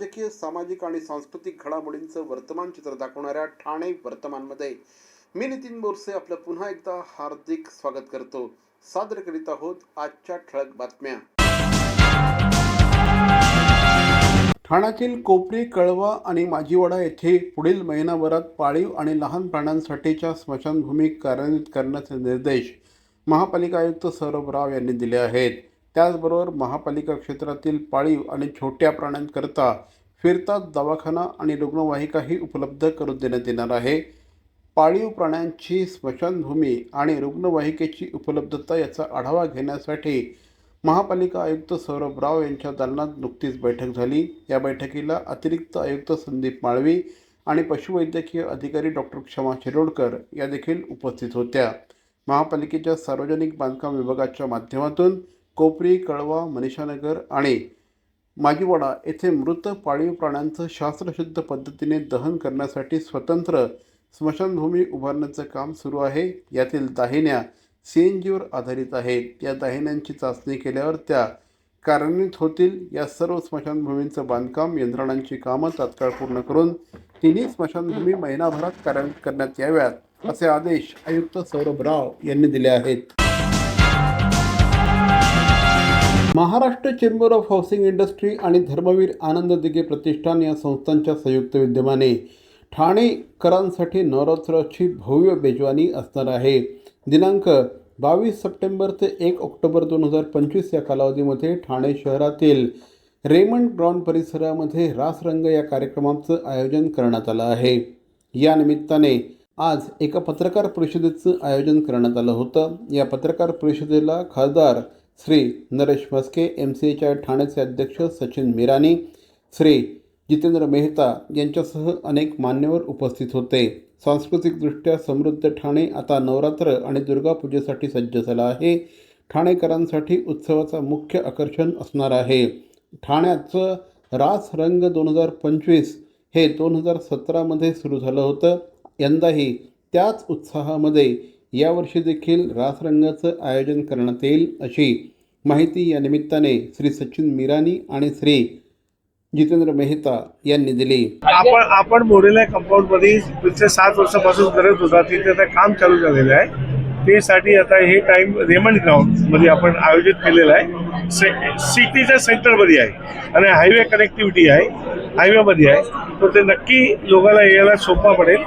राजकीय सामाजिक आणि सांस्कृतिक घडामोडींचं वर्तमान चित्र दाखवणाऱ्या ठाणे वर्तमानमध्ये मी नितीन बोरसे आपलं पुन्हा एकदा हार्दिक स्वागत करतो. सादर करीत आहोत आजच्या ठळक बातम्या. ठाण्यातील कोपरी कळवा आणि माजीवाडा येथे पुढील महिनाभरात पाळीव आणि लहान प्राण्यांसाठीच्या स्मशानभूमी कार्यान्वित करण्याचे निर्देश महापालिका आयुक्त सौरभ राव यांनी दिले आहेत. त्याचबरोबर महापालिका क्षेत्रातील पाळीव आणि छोट्या प्राण्यांकरता फिरता दवाखाना आणि रुग्णवाहिकाही उपलब्ध करून देण्यात येणार आहे. पाळीव प्राण्यांची स्मशानभूमी आणि रुग्णवाहिकेची उपलब्धता याचा आढावा घेण्यासाठी महापालिका आयुक्त सौरभ राव यांच्या दालनात नुकतीच बैठक झाली. या बैठकीला अतिरिक्त आयुक्त संदीप माळवी आणि पशुवैद्यकीय अधिकारी डॉक्टर क्षमा शिरोडकर या देखील उपस्थित होत्या. महापालिकेच्या सार्वजनिक बांधकाम विभागाच्या माध्यमातून कोपरी कळवा मनीषानगर आणि माजीवाडा येथे मृत पाळीव प्राण्यांचं शास्त्रशुद्ध पद्धतीने दहन करण्यासाठी स्वतंत्र स्मशानभूमी उभारण्याचं काम सुरू आहे. यातील दाहिन्या सी एन जीवर आधारित आहेत या दाहिन्यांची चाचणी केल्यावर त्या कार्यान्वित होतील. या सर्व स्मशानभूमींचं बांधकाम यंत्रणांची कामं तात्काळ पूर्ण करून तिन्ही स्मशानभूमी महिनाभरात कार्यान्वित करण्यात याव्यात असे आदेश आयुक्त सौरभ राव यांनी दिले आहेत. Maharashtra chamber of housing industry आणि धर्मवीर आनंद दिघे प्रतिष्ठान या संस्थांच्या संयुक्त विद्यमाने ठाणेकरांसाठी नवरात्राची भव्य बेजवानी असणार आहे. दिनांक बावीस सप्टेंबर ते एक ऑक्टोबर दोन हजार पंचवीस या कालावधीमध्ये ठाणे शहरातील रेमंड ग्राउंड परिसरामध्ये रासरंग या कार्यक्रमाचं आयोजन करण्यात आलं आहे. या निमित्ताने आज एका पत्रकार परिषदेचं आयोजन करण्यात आलं होतं. या पत्रकार परिषदेला खासदार श्री नरेश म्हस्के एम सी एच्या ठाण्याचे अध्यक्ष सचिन मिरानी श्री जितेंद्र मेहता यांच्यासह अनेक मान्यवर उपस्थित होते. सांस्कृतिकदृष्ट्या समृद्ध ठाणे आता नवरात्र आणि दुर्गापूजेसाठी सज्ज झाला आहे. ठाणेकरांसाठी उत्सवाचा मुख्य आकर्षण असणार आहे. ठाण्याचं रास रंग दोन हजार पंचवीस हे दोन हजार सतरामध्ये सुरू झालं होतं. यंदाही त्याच उत्साहामध्ये यावर्षी देखील रासरंगाचं आयोजन करण्यात येईल अशी माहिती या निमित्ताने श्री सचिन मिरानी आणि श्री जितेंद्र मेहता यांनी दिली. आपण आपण मोरेला कंपाऊंडमध्ये पिछले सात वर्षापासून करत होता. तिथे आता काम चालू झालेलं आहे. ते साठी आता हे टाइम रेमंड ग्राउंडमध्ये आपण आयोजित केलेलं आहे. से- सिटीच्या सेंटरमध्ये आहे आणि हायवे कनेक्टिव्हिटी आहे हायवेमध्ये आहे तर ते नक्की लोकांना यायला सोपा पडेल.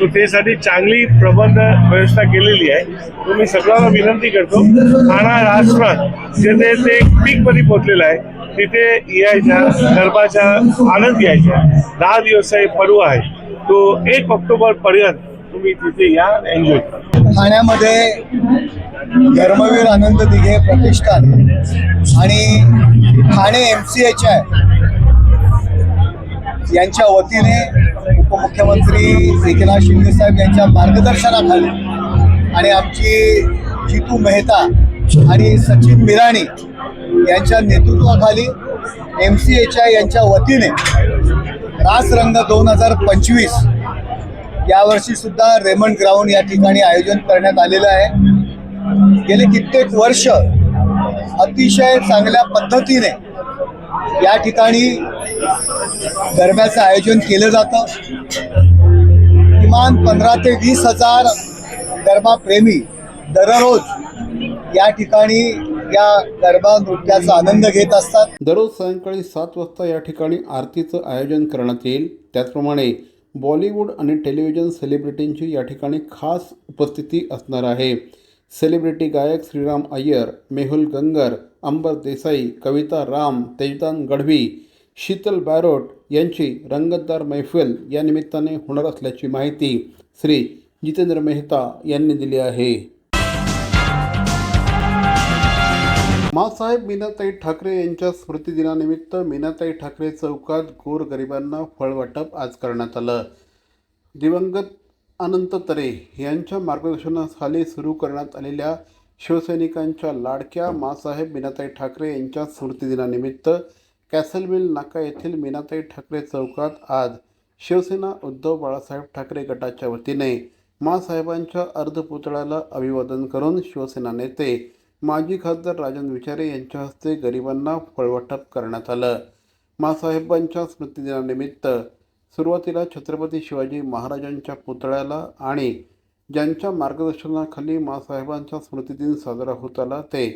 तर त्यासाठी चांगली प्रबंध व्यवस्था केलेली आहे. तर मी सगळ्यांना विनंती करतो ठाणा राजप्रात जिथे ते पीकमध्ये पोहोचलेलं आहे तिथे यायच्या गरबाचा आनंद घ्यायचा दहा दिवस आहे पर्व आहे. तो एक ऑक्टोबरपर्यंत तुम्ही तिथे या एन्जॉय ठाण्यामध्ये धर्मवीर आनंद दिघे प्रतिष्ठान आणि Thane M C H I यांच्या वतीने उपमुख्यमंत्री एकनाथ शिंदे साहेब यांच्या मार्गदर्शनाखाली आणि आमची जितू मेहता आणि सचिन मिराणी यांच्या नेतृत्वाखाली एम सी एच आय यांच्या वतीने रासरंग दोन हजार पंचवीस यावर्षी सुद्धा रेमंड ग्राउंड या ठिकाणी आयोजन करण्यात आलेलं आहे. गेले कित्येक वर्ष अतिशय चांगल्या पद्धतीने या ठिकाणी गरब्याचं आयोजन केलं जातं. किमान पंधरा ते वीस हजार गरबाप्रेमी दररोज या ठिकाणी या गरबा नृत्याचा आनंद घेत असतात. दररोज सायंकाळी सात वाजता या ठिकाणी आरतीचं आयोजन करण्यात येईल. त्याचप्रमाणे बॉलिवूड आणि टेलिव्हिजन सेलिब्रिटींची या ठिकाणी खास उपस्थिती असणार आहे. सेलिब्रिटी गायक श्रीराम अय्यर मेहुल गंगर अंबर देसाई कविता राम तेजदान गढवी शीतल बॅरोट यांची रंगतदार मैफिल या निमित्ताने होणार असल्याची माहिती श्री जितेंद्र मेहता यांनी दिली आहे. मासाहेब मीनाताई ठाकरे यांच्या स्मृतिदिनानिमित्त मीनाताई ठाकरे चौकात गोरगरिबांना फळवाटप आज करण्यात आलं. दिवंगत अनंत तरे यांच्या मार्गदर्शनाखाली सुरू करण्यात आलेल्या शिवसैनिकांच्या लाडक्या मासाहेब मीनाताई ठाकरे यांच्या स्मृतिदिनानिमित्त कॅसलमिल नाका येथील मीनाताई ठाकरे चौकात आज शिवसेना उद्धव बाळासाहेब ठाकरे गटाच्या वतीने मासाहेबांच्या अर्धपुतळ्याला अभिवादन करून शिवसेना नेते माजी खासदार राजन विचारे यांच्या हस्ते गरिबांना फळवाटप करण्यात आलं. मासाहेबांच्या स्मृतिदिनानिमित्त सुरुवातीला छत्रपती शिवाजी महाराजांच्या पुतळ्याला आणि ज्यांच्या मार्गदर्शनाखाली मासाहेबांचा स्मृतिदिन साजरा होत आला ते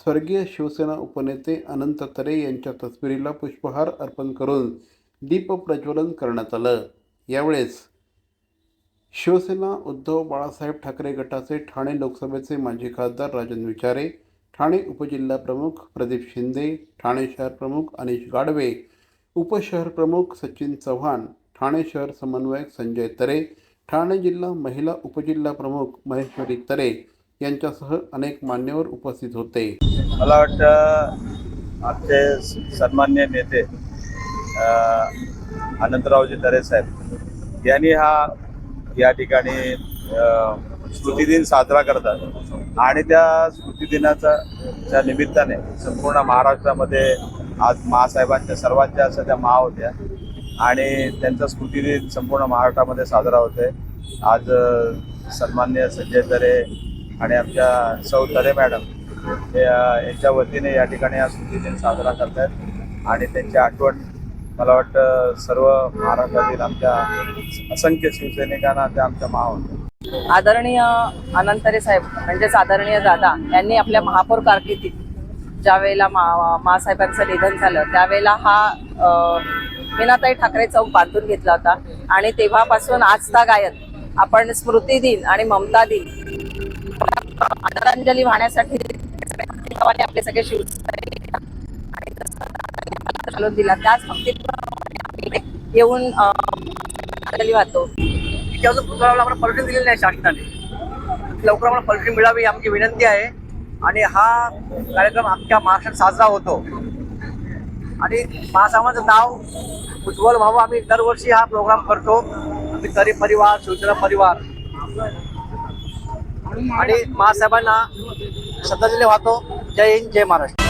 स्वर्गीय शिवसेना उपनेते अनंत तरे यांच्या तस्वीरीला पुष्पहार अर्पण करून दीपप्रज्वलन करण्यात आलं. यावेळेस शिवसेना उद्धव बाळासाहेब ठाकरे गटाचे ठाणे लोकसभेचे माजी खासदार राजन विचारे ठाणे उपजिल्हा प्रमुख प्रदीप शिंदे ठाणे शहर प्रमुख अनिश गाडवे उपशहर प्रमुख सचिन चव्हाण ठाणे शहर समन्वयक संजय तरे ठाणे जिल्हा महिला उपजिल्हा प्रमुख महेश्वरी तरे यांच्यासह अनेक मान्यवर उपस्थित होते. मला वाटतं आमचे सन्मान्य नेते अनंतरावजी तरे साहेब यांनी हा या ठिकाणी स्मृतिदिन साजरा करतात. आणि त्या स्मृतिदिनाचा च्या निमित्ताने संपूर्ण महाराष्ट्रामध्ये आज महासाहेबांच्या सर्वांच्या असं त्या महा होत्या. आणि त्यांचा स्मृतिदिन संपूर्ण महाराष्ट्रामध्ये साजरा होते आज सन्मान्य संजय तरे आणि आमच्या सौ तरे मॅडम यांच्या वतीने या ठिकाणी हा स्मृतिदिन साजरा करतात आणि त्यांची आठवण मला वाटतं सर्व महाराष्ट्रातील आमच्या असंख्य शिवसैनिकांना त्या आमच्या महा होत्या आदरणीय अनंतरे साहेब म्हणजेच आदरणीय दादा यांनी आपल्या महापौर कारकिर्दीत ज्या वेळेला मा मासाहेबांचं निधन झालं त्यावेळेला हा मीनाताई ठाकरे चौक बांधून घेतला होता. आणि तेव्हापासून आजता गायत आपण स्मृती दिन आणि ममता दिन आदरांजली वाहण्यासाठी आपले सगळे शिवसैनिक घालून दिला. त्याच भक्तीत येऊन अ, वाहतो. इथे अजून पुतळ्याला आम्हाला दिलेली नाही शासनाने. लवकर आम्हाला परमिशन मिळावी आमची विनंती आहे. आणि हा कार्यक्रम आमच्या महाराष्ट्रात साजरा होतो. आणि महासामाचं नाव उज्ज्वल व्हावं. आम्ही दरवर्षी हा प्रोग्राम करतो. आम्ही तरी परिवार शिवसेना परिवार. आणि महासाहेबांना श्रद्धांजली वाहतो. जय हिंद जय महाराष्ट्र.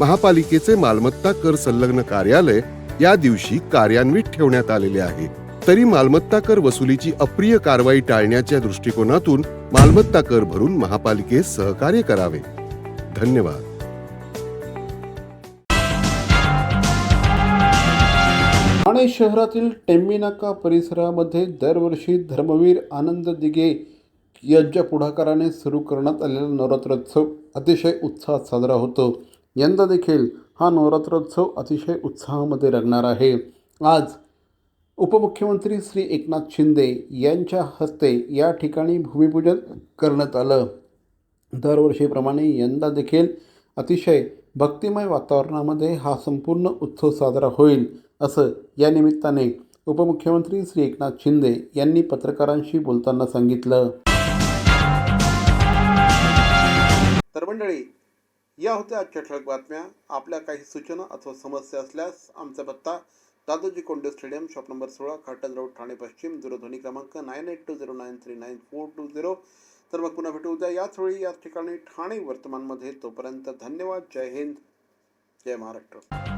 महापालिकेचे मालमत्ता कर संलग्न कार्यालय या दिवशी कार्यान्वित ठेवण्यात आलेले आहे. तरी मालमत्ता कर वसुलीची अप्रिय कारवाई टाळण्याच्या दृष्टिकोनातून मालमत्ता कर भरून महापालिकेस सहकार्य करावे. धन्यवाद. ठाणे शहरातील टेंबीनाका परिसरामध्ये दरवर्षी धर्मवीर आनंद दिघे यांच्या पुढाकाराने सुरू करण्यात आलेला नवरात्रोत्सव अतिशय उत्साहात साजरा होतो. यंदा देखील हा नवरात्रोत्सव अतिशय उत्साहामध्ये रंगणार आहे. आज उपमुख्यमंत्री श्री एकनाथ शिंदे यांच्या हस्ते या ठिकाणी भूमिपूजन करण्यात आलं. दरवर्षीप्रमाणे यंदा देखील अतिशय भक्तिमय वातावरणामध्ये हा संपूर्ण उत्सव साजरा होईल असं या निमित्ताने उपमुख्यमंत्री श्री एकनाथ शिंदे यांनी पत्रकारांशी बोलताना सांगितलं. तर मंडळी या होत्या आजच्या ठळक बातम्या. आपल्या काही सूचना अथवा समस्या असल्यास आमचा पत्ता Dadoji Konde stadium shop number सोळा खाटन रोड ठाणे पश्चिम दूरध्वनी क्रमांक nine eight two zero nine three nine four two zero. तर मग पुन्हा भेटू उद्या. याच वेळी याच ठिकाणी ठाणे वर्तमानमध्ये. तोपर्यंत धन्यवाद. जय हिंद. जय महाराष्ट्र.